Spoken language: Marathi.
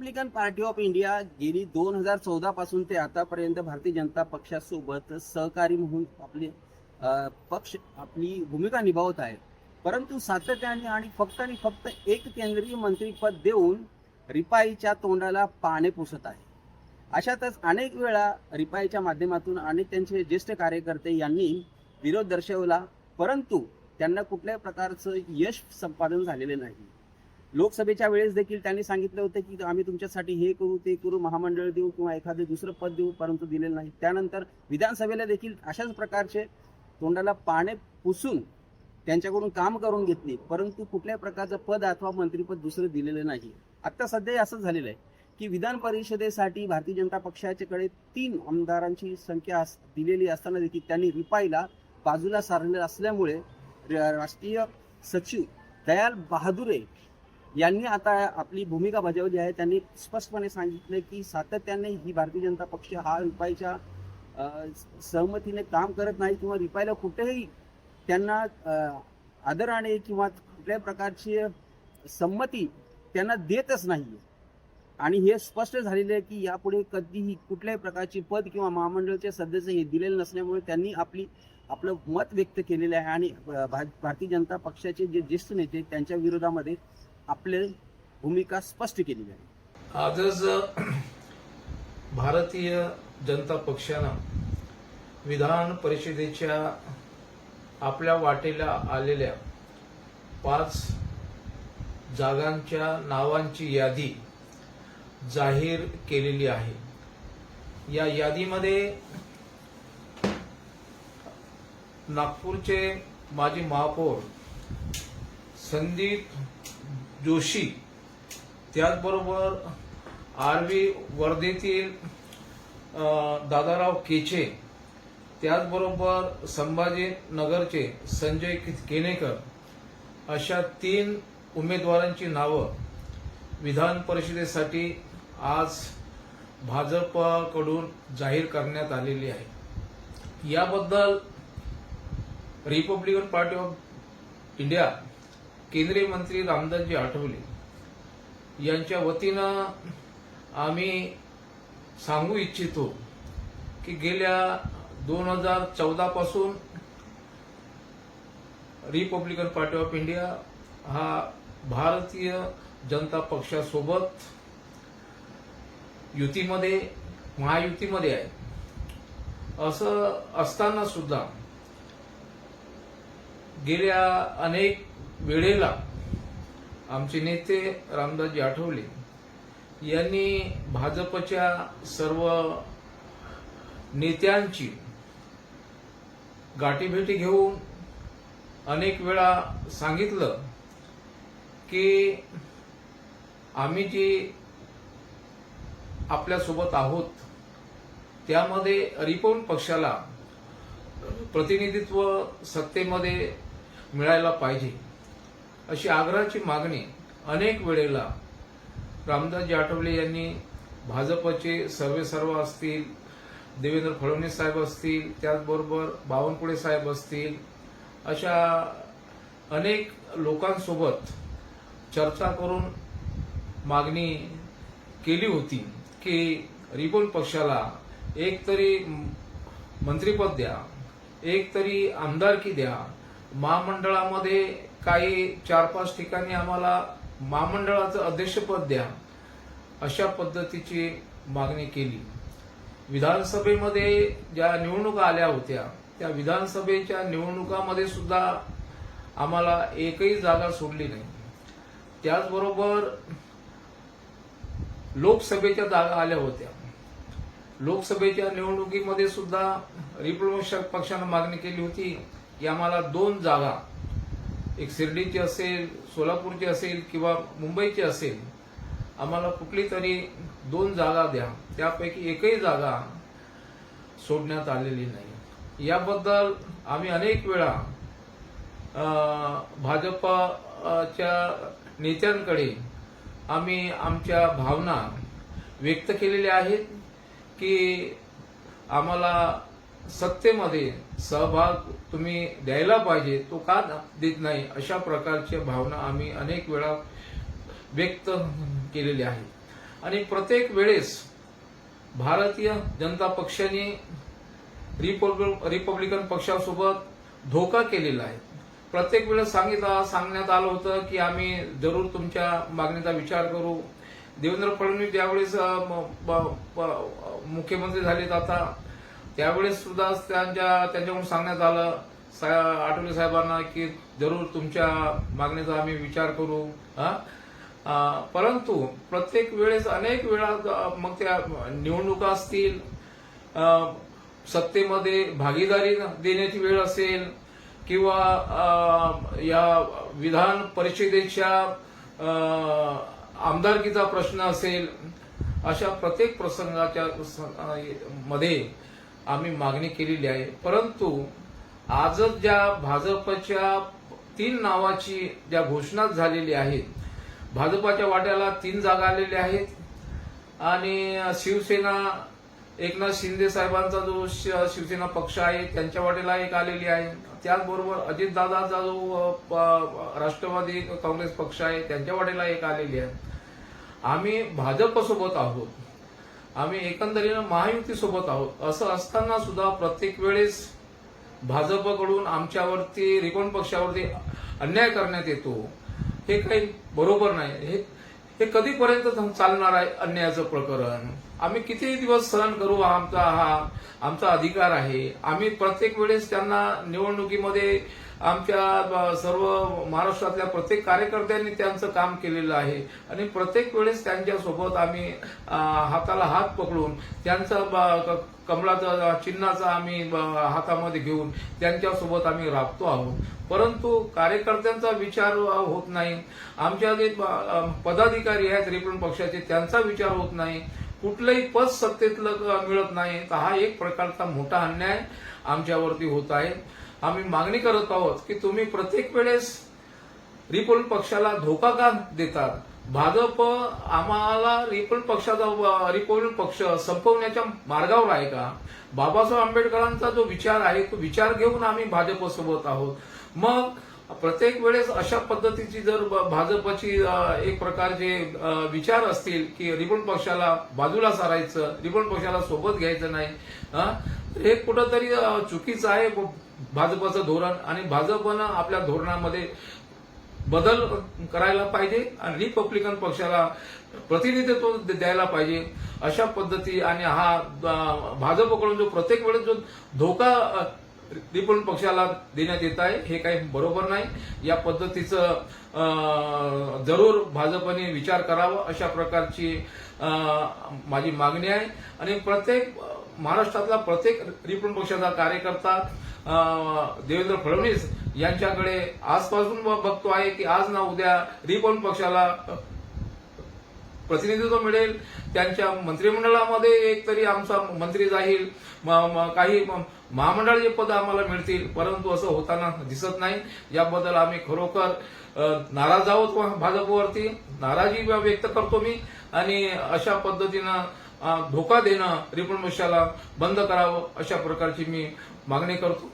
रिपब्लिकन पार्टी ऑफ इंडिया गेली दोन हजार चौदा पासून ते आतापर्यंत भारतीय जनता पक्षासोबत सहकारी म्हणून आपली पक्ष आपली भूमिका निभावत आहे परंतु सातत्याने आणि फक्त आणि फक्त एक केंद्रीय मंत्रीपद देऊन रिपाईच्या तोंडाला पाने पुसत आहे. अशातच अनेक वेळा रिपाईच्या माध्यमातून अनेक त्यांचे ज्येष्ठ कार्यकर्ते यांनी विरोध दर्शवला परंतु त्यांना कुठल्याही प्रकारचं यश संपादन झालेले नाही. लोकसभेच्या वेळेस देखील त्यांनी सांगितलं होतं की आम्ही तुमच्यासाठी हे करू ते करू महामंडळ देऊ किंवा एखादं दुसरं पद देऊ परंतु दिलेलं नाही. त्यानंतर विधानसभेला देखील अशाच प्रकारचे तोंडाला पाने पुसून त्यांच्याकडून काम करून घेतली परंतु कुठल्याही प्रकारचं पद अथवा मंत्रीपद दुसरं दिलेलं नाही. आत्ता सध्या असं झालेलं आहे की विधान परिषदेसाठी भारतीय जनता पक्षाच्याकडे तीन आमदारांची संख्या अस- दिलेली असताना देखील त्यांनी रिपाईला बाजूला सारलेलं असल्यामुळे राष्ट्रीय सचिव दयाल बहादुरे यांनी आता आपली भूमिका बजावली आहे. त्यांनी स्पष्टपणे सांगितलं की सातत्याने ही भारतीय जनता पक्ष हा रिपाईच्या सहमतीने काम करत नाही किंवा रिपाईला कुठेही त्यांना आदराने किंवा कुठल्याही प्रकारची संमती त्यांना देतच नाही आणि हे स्पष्ट झालेलं आहे की यापुढे कधीही कुठल्याही प्रकारची पद किंवा महामंडळाचे सदस्य हे दिलेले नसल्यामुळे त्यांनी आपली आपलं मत व्यक्त केलेलं आहे. आणि भा- भारतीय जनता पक्षाचे जे ज्येष्ठ नेते त्यांच्या विरोधामध्ये आपले भूमिका स्पष्ट केलेली आहे आजच भारतीय जनता पक्षानं विधान परिषदेच्या आपल्या वाटेला आलेल्या पाच जागांच्या नावांची यादी जाहीर केलेली आहे. या यादीमध्ये नागपूरचे माजी महापौर संदीप जोशी. त्याचबरोबर आरवी वर्धेतील दादाराव केचे. त्याचबरोबर संभाजीनगरचे संजय केनेकर अशा तीन उमेदवारांची नावं विधान परिषदेसाठी आज भाजपकडून जाहीर करण्यात आलेली आहे. याबद्दल रिपब्लिकन पार्टी ऑफ इंडिया केंद्रीय मंत्री रामदासजी आठवले यांच्या वतीनं आम्ही सांगू इच्छितो की गेल्या दोन हजार चौदा पासून रिपब्लिकन पार्टी ऑफ इंडिया हा भारतीय जनता पक्षासोबत युतीमध्ये महायुतीमध्ये आहे. असं असताना सुद्धा गेल्या अनेक वेळेला आमचे नेते रामदासजी आठवले यांनी भाजपच्या सर्व नेत्यांची गाठीभेटी घेऊन अनेक वेळा सांगितलं की आम्ही जी आपल्यासोबत आहोत त्यामध्ये रिपोर्ट पक्षाला प्रतिनिधित्व सत्तेमध्ये मिळायला पाहिजे. अशी आग्रहाची मागणी अनेक वेळेला रामदासजी आठवले यांनी भाजपचे सर्वे सर्व असतील देवेंद्र फडणवीस साहेब असतील त्याचबरोबर बावनकुळे साहेब असतील अशा अनेक लोकांसोबत चर्चा करून मागणी केली होती की रिपब्लिकन पक्षाला एक तरी मंत्रीपद द्या एक तरी आमदारकी द्या. महामंडळामध्ये काही चार पाच ठिकाणी आम्हाला महामंडळाचं अध्यक्षपद द्या अशा पद्धतीची मागणी केली. विधानसभेमध्ये ज्या निवडणुका आल्या होत्या त्या विधानसभेच्या निवडणुकामध्ये सुद्धा आम्हाला एकही जागा सोडली नाही. त्याचबरोबर लोकसभेच्या जागा आल्या होत्या. लोकसभेच्या निवडणुकीमध्ये सुद्धा रिप्लोमेशन पक्षानं मागणी केली होती की आम्हाला दोन जागा एक शिर्डीची असेल सोलापूरची असेल किंवा मुंबईची असेल आम्हाला कुठली तरी दोन जागा द्या. त्यापैकी एकही जागा सोडण्यात आलेली नाही. याबद्दल आम्ही अनेक वेळा भाजपाच्या भाजपच्या नेत्यांकडे आम्ही आमच्या भावना व्यक्त केलेल्या आहेत की आम्हाला सत्तेमध्ये सहभाग तुम्ही द्यायला पाहिजे तो का देत नाही? अशा प्रकारच्या भावना आम्ही अनेक वेळा व्यक्त केलेल्या आहेत. आणि प्रत्येक वेळेस भारतीय जनता पक्षाने रिपब्लिक रिपब्लिकन पक्षासोबत धोका केलेला आहे. प्रत्येक वेळेस सांगितलं सांगण्यात आलं होतं की आम्ही जरूर तुमच्या मागणीचा विचार करू. देवेंद्र फडणवीस ज्यावेळेस म- मुख्यमंत्री झालेत आता त्यावेळेस सुद्धा त्यांच्या त्यांच्याकडून सांगण्यात आलं सा- आठवले साहेबांना की जरूर तुमच्या मागणीचा आम्ही विचार करू हा? परंतु प्रत्येक वेळेस अनेक वेळा मग त्या निवडणुका असतील सत्तेमध्ये भागीदारी देण्याची वेळ असेल किंवा या विधान परिषदेच्या आमदारकीचा प्रश्न असेल अशा प्रत्येक प्रसंगाच्या मध्ये आम्ही मागणी केलेली आहे. परंतु आजच ज्या भाजपच्या तीन नावाची ज्या घोषणा झालेली आहेत भाजपाच्या वाट्याला तीन जागा आलेल्या आहेत आणि शिवसेना एकनाथ शिंदे साहेबांचा जो शिवसेना पक्ष आहे त्यांच्या वाटेला एक आलेली आहे. त्याचबरोबर अजितदादाचा जो राष्ट्रवादी काँग्रेस पक्ष आहे त्यांच्या वाटेला एक आलेली आहे. आम्ही भाजपसोबत आहोत. आम्ही एकंदरीनं महायुतीसोबत आहोत. असं असताना सुद्धा प्रत्येक वेळेस भाजपकडून आमच्यावरती रिकॉन पक्षावरती अन्याय करण्यात येतो हे काही बरोबर नाही. हे हे कधीपर्यंत चालणार आहे अन्यायाचं प्रकरण? आम्ही किती दिवस सहन करू हा आमचा हा आमचा अधिकार आहे. आम्ही प्रत्येक वेळेस त्यांना निवडणुकीमध्ये आमच्या सर्व महाराष्ट्रातल्या प्रत्येक कार्यकर्त्यांनी त्यांचं काम केलेलं आहे. आणि प्रत्येक वेळेस त्यांच्यासोबत आम्ही हाताला हात पकडून त्यांचा कमळाचा चिन्हाचा आम्ही हातामध्ये घेऊन त्यांच्यासोबत आम्ही राबतो आहोत. परंतु कार्यकर्त्यांचा विचार होत नाही. आमच्या जे पदाधिकारी आहेत रिपब्लिकन पक्षाचे त्यांचा विचार होत नाही. कुठलंही पद सत्तेतलं मिळत नाही. तर हा एक प्रकारचा मोठा अन्याय आमच्यावरती होत आहे. आम्ही मागणी करत आहोत की तुम्ही प्रत्येक वेळेस रिपब्लिक पक्षाला धोका का देतात? भाजप आम्हाला रिपब्लिक पक्षाचा रिपब्लिक पक्ष संपवण्याच्या मार्गावर आहे का? बाबासाहेब आंबेडकरांचा जो विचार आहे तो विचार घेऊन आम्ही भाजपसोबत आहोत. मग प्रत्येक वेळेस अशा पद्धतीची जर भाजपची एक प्रकारचे विचार असतील की रिपब्लिक पक्षाला बाजूला सारायचं रिपब्लिक पक्षाला सोबत घ्यायचं नाही हे कुठंतरी चुकीचं आहे. भाजपचं धोरण आणि भाजपनं आपल्या धोरणामध्ये बदल करायला पाहिजे आणि रिपब्लिकन पक्षाला प्रतिनिधित्व द्यायला पाहिजे. अशा पद्धती आणि हा भाजपकडून जो प्रत्येक वेळेस जो धोका रिपब्लिकन पक्षाला देण्यात येत आहे हे काही बरोबर नाही. या पद्धतीचं जरूर भाजपने विचार करावा. अशा प्रकारची माझी मागणी आहे. आणि प्रत्येक महाराष्ट्रातला प्रत्येक रिपब्लिकन पक्षाचा कार्यकर्ता देवेंद्र फडणवीस यांच्याकडे आजपासून बघतो आहे की आज ना उद्या रिपब्लिकन पक्षाला प्रतिनिधित्व मिळेल. त्यांच्या मंत्रिमंडळामध्ये एक तरी आमचा मंत्री जाईल. काही म- महामंडळाचे पद आम्हाला मिळतील. परंतु असं होताना दिसत नाही. याबद्दल आम्ही खरोखर नाराज आहोत भाजपवरती. नाराजी व्यक्त करतो मी. आणि अशा पद्धतीनं धोका देणं रिपब्लिकन बंद करावं अशा प्रकारची मी मागणी करतो.